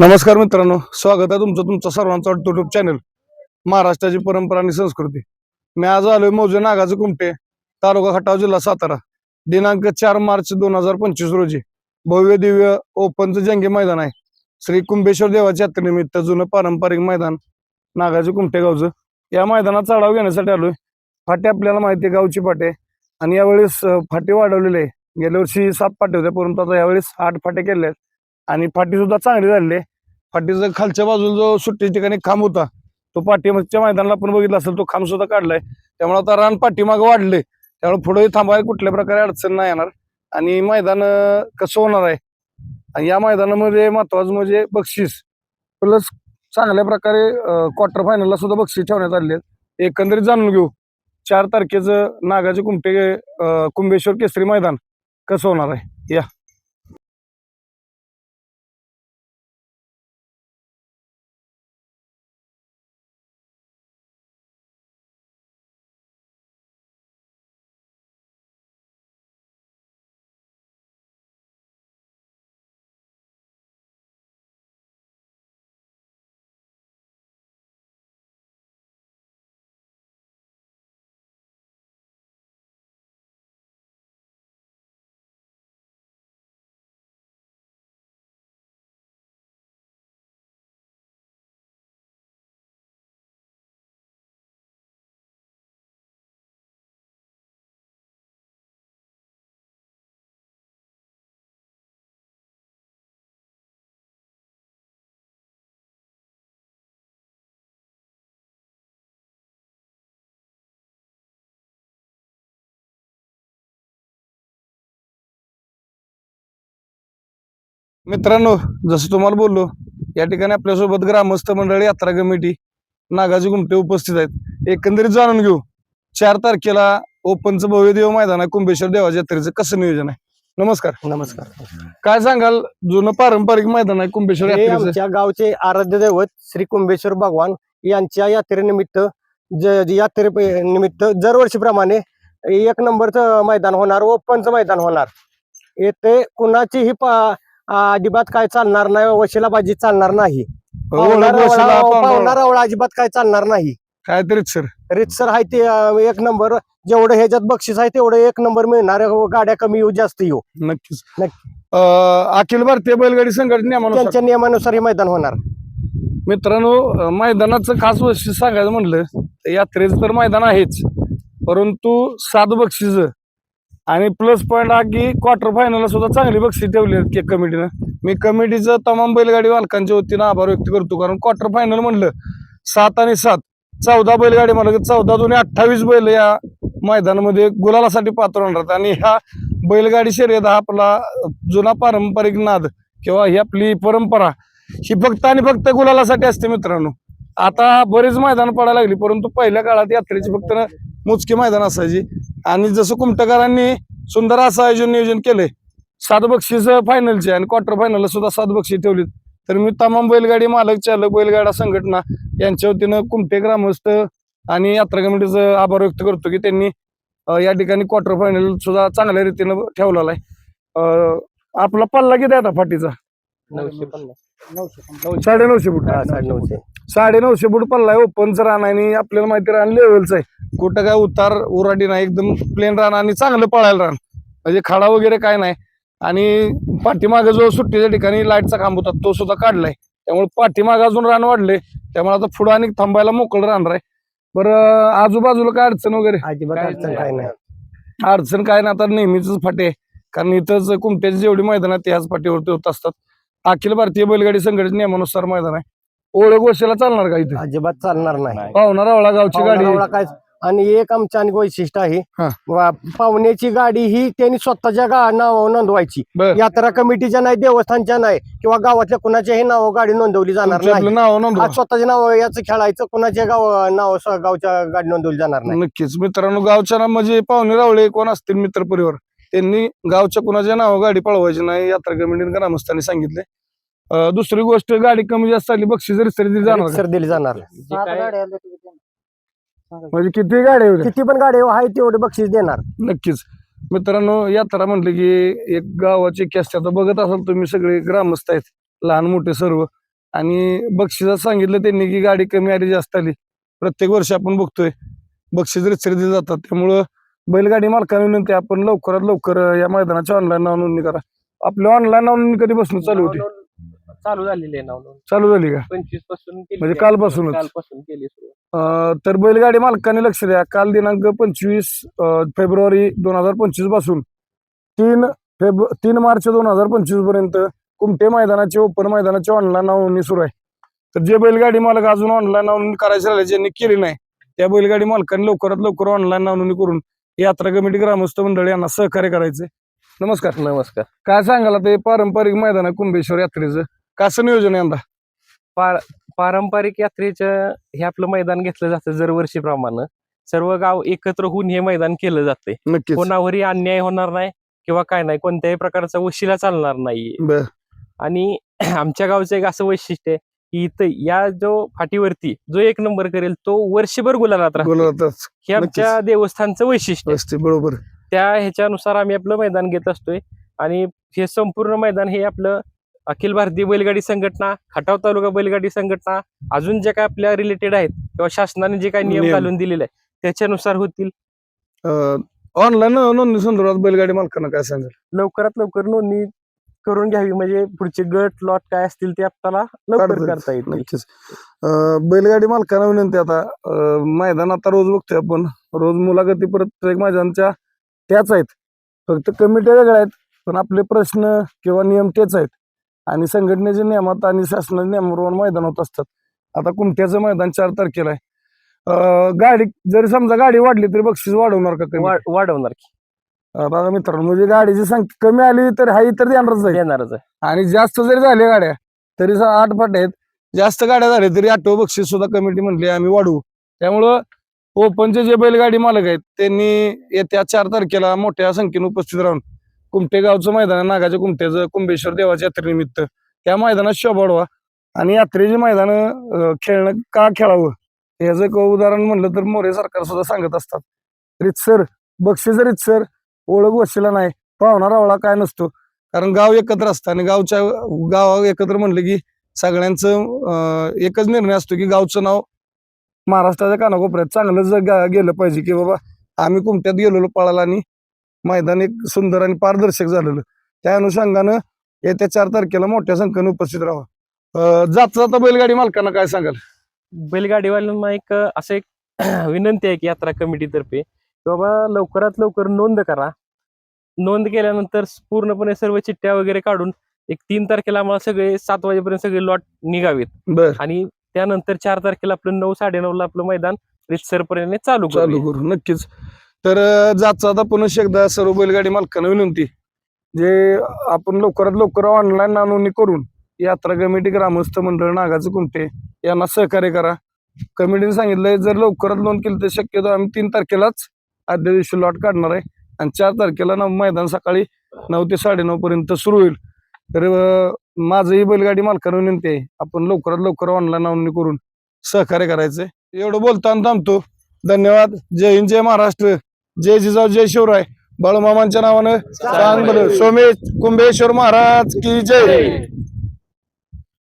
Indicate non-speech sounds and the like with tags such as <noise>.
नमस्कार मित्रांनो स्वागत आहे तुमचं तुमचा सर्वांचा युट्यूब चॅनल महाराष्ट्राची परंपरा आणि संस्कृती. मी आज आलोय मौजे नागाचे कुमटे तालुका खटाव जिल्हा सातारा. दिनांक चार मार्च दोन हजार पंचवीस रोजी भव्य दिव्य ओपनचं जंगी मैदान आहे. श्री कुंभेश्वर देवाच्या यात्रेनिमित्त जुनं पारंपरिक मैदान नागाचे कुमटे गावचं. या मैदानात चढाव घेण्यासाठी आलोय. फाटे आपल्याला माहिती आहे गावची फाटे. आणि यावेळेस फाटे वाढवलेले आहे. गेल्या वर्षी सात फाटे होते परंतु आता यावेळेस आठ फाटे केले आहेत. आणि फाटी सुद्धा चांगली झालेली आहे. फाटीचा खालच्या बाजूला जो सुट्टी ठिकाणी खांब होता तो पाठीमागच्या मैदानाला आपण बघितला असेल तो खांब सुद्धा काढलाय. त्यामुळे आता रान पाठीमागं वाढले त्यामुळे पुढे थांबायला कुठल्या प्रकारे अडचण नाही येणार. आणि मैदान कसं होणार आहे? आणि या मैदानामध्ये महत्वाचं म्हणजे बक्षीस. प्लस चांगल्या प्रकारे क्वार्टर फायनलला सुद्धा बक्षीस ठेवण्यात आले आहेत. एकंदरीत जाणून घेऊ. चार तारखेचं नागाचे कुमटे कुंभेश्वर केसरी मैदान कसं होणार आहे? या. मित्रांनो जसं तुम्हाला बोललो या ठिकाणी आपल्यासोबत ग्रामस्थ मंडळी यात्रा कमिटी नागाजी गुमटे उपस्थित आहेत. एकंदरीत जाणून घेऊ चार तारखेला ओपनचं भव्य देव मैदान आहे कुंभेश्वर देवाच्या यात्रेचं कसं नियोजन आहे? नमस्कार. नमस्कार. काय सांगाल जुनं पारंपरिक मैदान आहे कुंभेश्वर हे यात्रेचं? आमच्या गावचे आराध्य दैवत श्री कुंभेश्वर भगवान यांच्या यात्रेनिमित्त ज- यात्रे निमित्त दरवर्षीप्रमाणे एक नंबरचं मैदान होणार ओपनचं मैदान होणार. येथे कुणाचीही पा- अजिबात काय चालणार नाही वशिलाबाजी चालणार नाही. रवळा अजिबात काय चालणार नाही. काहीतरीच सर. रितसर आहे ते अं, एक नंबर. जेवढं ह्याच्यात बक्षीस आहे तेवढं एक नंबर मिळणार गाड्या कमी येऊ जास्त येऊ. नक्कीच. अं, अखिल भारतीय बैलगाडी संघटनेनुसार त्यांच्या नियमानुसार हे मैदान होणार. मित्रांनो अं, मैदानाचं खास वैशिष्ट्य सांगायचं म्हणलं तर यात्रेचं तर मैदान आहेच. परंतु सात बक्षीस आणि प्लस पॉईंट हा की क्वार्टर फायनलला सुद्धा चांगली बक्षीस ठेवली आहेत केक कमिटीनं मी कमिटीचं तमाम बैलगाडी मालकांच्या वतीनं आभार व्यक्त करतो कारण क्वार्टर फायनल म्हणलं सात आणि सात. चौदा बैलगाडी मालक चौदा दोन्ही अठ्ठावीस बैल या मैदानामध्ये गुलालासाठी पात्र होणार आणि ह्या बैलगाडी शर्यत हा आपला जुना पारंपरिक नाद किंवा ही आपली परंपरा ही फक्त आणि फक्त गुलालासाठी असते मित्रांनो. आता बरेच मैदान पडायला लागली परंतु पहिल्या काळात यात्रेची फक्त मोजकी मैदान असायची. आणि जसं कुमटकरांनी सुंदर असं आयोजन नियोजन केलंय सात बक्षीस फायनलचे आणि क्वार्टर फायनलला सुद्धा सात बक्षीस ठेवलीत. तर मी तमाम बैलगाडी मालक चालक बैलगाडा संघटना यांच्या वतीनं कुमटे ग्रामस्थ आणि यात्रा कमिटीचं आभार व्यक्त करतो की त्यांनी या ठिकाणी क्वार्टर फायनल सुद्धा चांगल्या रीतीनं ठेवलेला आहे. आपला पल्ला किती आहे आता फाटीचा? नऊशे पन्नास. साडे नऊशे फूट साडेनऊशे. साडे नऊशे फूट पल्ला आहे ओपनचं रान आणि आपल्याला माहिती रान लेवलचं आहे. कुठं काय उतार उराडी नाही एकदम प्लेन रान आणि चांगलं पळायला रान. म्हणजे खाडा वगैरे काय नाही. आणि पाठीमागे जो सुट्टीच्या ठिकाणी लाईटचा खांब होता तो सुद्धा काढलाय. त्यामुळे पाठीमागे अजून रान वाढले त्यामुळे आता पुढं आणि थांबायला मोकळं राहणार आहे बरं आजूबाजूला काय अडचण वगैरे? अजिबात अडचण नाही. काय नाही. अडचण काय ना आता नेहमीच फाटे. आहे. कारण इथंच कुमट्याची जेवढी मैदान आहेत त्याच फाटीवरती होत असतात. अखिल भारतीय बैलगाडी संघटने नियमानुसार मैदान आहे. ओळख गोष्टीला चालणार का इथे? अजिबात चालणार नाही. पाहुणा रावळा गावची गाडी. काय आणि एक आमचं आणि वैशिष्ट्य आहे. हा. वा- पाहुण्याची गाडी ही त्यांनी स्वतःच्या गा नाव नोंदवायची. बर. यात्रा कमिटीच्या नाही देवस्थानच्या नाही किंवा गावातल्या कुणाच्याही नाव गाडी नोंदवली जाणार नाही. आपलं नाव नोंदवा. आज स्वतःचे नाव याचं खेळायचं कुणाच्या गाव नाव गावच्या गाडी नोंदवली जाणार नाही. नक्कीच. मित्रांनो गावच्या ना म्हणजे पाहुणे रावळे कोण असतील मित्र परिवार त्यांनी गावच्या कुणाच्या नाव गाडी पळवायची नाही यात्रा कमिटीने ग्रामस्थांनी सांगितले. अं, दुसरी गोष्ट गाडी कमी जास्त झाली बक्षीस जरी दिली जाणार. का? दिली जाणार. म्हणजे किती गाडी होत्या किती पण गाडी आहे तेवढे बक्षीस देणार. नक्कीच. मित्रांनो यात्रा म्हटलं की एक गावाची कॅस्ट आता बघत असाल तुम्ही सगळे ग्रामस्थ आहेत लहान मोठे सर्व. आणि बक्षिसात सांगितलं त्यांनी की गाडी कमी आली जास्त आली. प्रत्येक वर्षी आपण बघतोय बक्षीस दिले जातात. त्यामुळं बैलगाडी मालकाने विनंती आपण लवकरात लवकर या मैदानाची ऑनलाईन नाव नोंदणी करा. आपली ऑनलाईन नोंदणी कधीपासून चालू होती? नाव- चालू झालेली आहे नाव नोंद. चालू झाली का? पंचवीसपासून म्हणजे. कालपासूनच? कालपासून केली सुरुवात. तर बैलगाडी मालकाने लक्ष द्या. काल दिनांक पंचवीस फेब्रुवारी दोन हजार पंचवीसपासून तीन फेब तीन मार्च दोन हजार पंचवीसपर्यंत कुमटे मैदानाचे ओपन मैदानाचे ऑनलाईन नोंदणी सुरू आहे. तर जे बैलगाडी मालक अजून ऑनलाईन नोंदणी करायचे राहिले ज्यांनी केली नाही त्या बैलगाडी मालकांनी लवकरात लवकर ऑनलाईन नोंदणी करून यात्रा कमिटी ग्रामस्थ मंडळी यांना सहकार्य करायचे. नमस्कार. नमस्कार. काय सांगाल ते पारंपरिक मैदान कुंभेश्वर यात्रेचं? कसं नियोजन यंदा? पारंपरिक यात्रेचं हे आपलं मैदान घेतलं जातं दरवर्षीप्रमाणे सर्व गाव एकत्र होऊन हे मैदान केलं जाते नक्कीच. कोणावरही अन्याय होणार नाही किंवा काय नाही कोणत्याही प्रकारचा वशिला चालणार नाही बर. आणि <clears throat> आमच्या गावचं एक असं वैशिष्ट्य आहे की इथं या जो फाटीवरती जो एक नंबर करेल तो वर्षभर गुलालात राहतो. बोलतच हे आमच्या देवस्थानचं वैशिष्ट्य आहे. असते बरोबर. त्या ह्याच्यानुसार आम्ही आपलं मैदान घेत असतोय. आणि हे संपूर्ण मैदान हे आपलं अखिल भारतीय बैलगाडी संघटना खटाव तालुका बैलगाडी संघटना अजून जे काय आपल्या रिलेटेड आहेत किंवा शासनाने जे काही नियम. घालून दिलेले आहे त्याच्यानुसार होतील. ऑनलाईन नोंदणी संदर्भात बैलगाडी मालकांना काय सांगाल? लवकरात लवकर नोंदणी करून घ्यावी म्हणजे पुढचे गट लॉट काय असतील ते आपल्याला लवकर येईल. करता अं, बैलगाडी मालकांना विनंती आता मैदान आता रोज बघतोय आपण. रोज मुलाखती प्रत्येक मैदानच्या त्याच आहेत. फक्त कमिट्या वेगळ्या आहेत पण आपले प्रश्न किंवा नियम तेच आहेत. आणि संघटनेच्या नियमात आणि शासनाच्या नियमाप्रमाणे मैदान होत असतात. आता कुमट्याचं मैदान चार तारखेला आहे. गाडी जरी समजा गाडी वाढली तरी बक्षीस वाढवणार का कमी? वाढवणार की. बघा मित्रांनो म्हणजे गाडीची संख्या कमी आली तर हाही तर देणारच आहे. येणारच आहे. आणि जास्त जरी झाल्या गाड्या तरी स- आठ फाट आहेत. जास्त गाड्या झाल्या तरी आठव बक्षीस सुद्धा कमिटी म्हणली आम्ही वाढवू. त्यामुळं ओपनचे जे बैलगाडी मालक आहेत त्यांनी येत्या चार तारखेला मोठ्या संख्येने उपस्थित राहून कुमटेगावचं मैदान आहे नागाच्या कुमट्याचं कुंभेश्वर देवाच्या यात्रेनिमित्त. त्या मैदानात शोभा वाढवा. आणि यात्रेची मैदान खेळणं का खेळावं? याचं एक उदाहरण म्हणलं तर मोरे सरकार सुद्धा सांगत असतात. रितसर बक्षीस रितसर ओळख वशिला नाही. पाहुणा रावळा काय नसतो. कारण गाव एकत्र असतं आणि गावच्या गाव एकत्र म्हणलं की सगळ्यांचं एकच निर्णय असतो की गावचं नाव महाराष्ट्राच्या कानाकोपऱ्यात चांगलं जर गेलं पाहिजे की बाबा आम्ही कुमट्यात गेलेलो पळाला आणि मैदान एक सुंदर आणि पारदर्शक झालेलं. त्या अनुषंगानं येत्या चार तारखेला मोठ्या संख्येने उपस्थित राहा जाता जाता बैलगाडी मालकांना काय सांगाल? बैलगाडीवाल्यांना एक असं एक <clears throat> विनंती आहे की यात्रा कमिटीतर्फे की बाबा लवकरात लवकर नोंद करा. नोंद केल्यानंतर पूर्णपणे सर्व चिठ्ठ्या वगैरे काढून एक तीन तारखेला आम्हाला सगळे सात वाजेपर्यंत सगळे लॉट निघावेत. बर. आणि त्यानंतर चार तारखेला आपलं नऊ साडेनऊ ला आपलं मैदान रितसरपर्यंत चालू चालू करू. नक्कीच. तर जातचा जाता जाता पुन्हा एकदा सर्व बैलगाडी मालकांना विनंती जे आपण लवकरात लवकर ऑनलाईन नोंदणी करून यात्रा कमिटी ग्रामस्थ मंडळ नागाचं कुमटे यांना सहकार्य करा. कमिटीने सांगितलंय जर लवकरात नोंद केली तर शक्यतो आम्ही तीन तारखेलाच आदल्या दिवशी लॉट काढणार आहे. आणि चार तारखेला नऊ मैदान सकाळी नऊ ते साडेनऊ पर्यंत सुरू होईल. तर माझंही बैलगाडी मालकांना विनंती आहे आपण लवकरात लवकर ऑनलाईन नोंदणी करून सहकार्य करायचंय. एवढं बोलताना थांबतो. धन्यवाद. जय हिंद जय महाराष्ट्र. जय जिजाऊ जय शिवराय. बाळूमामांच्या नावानं सोमेश कुंभेश्वर महाराज की जय.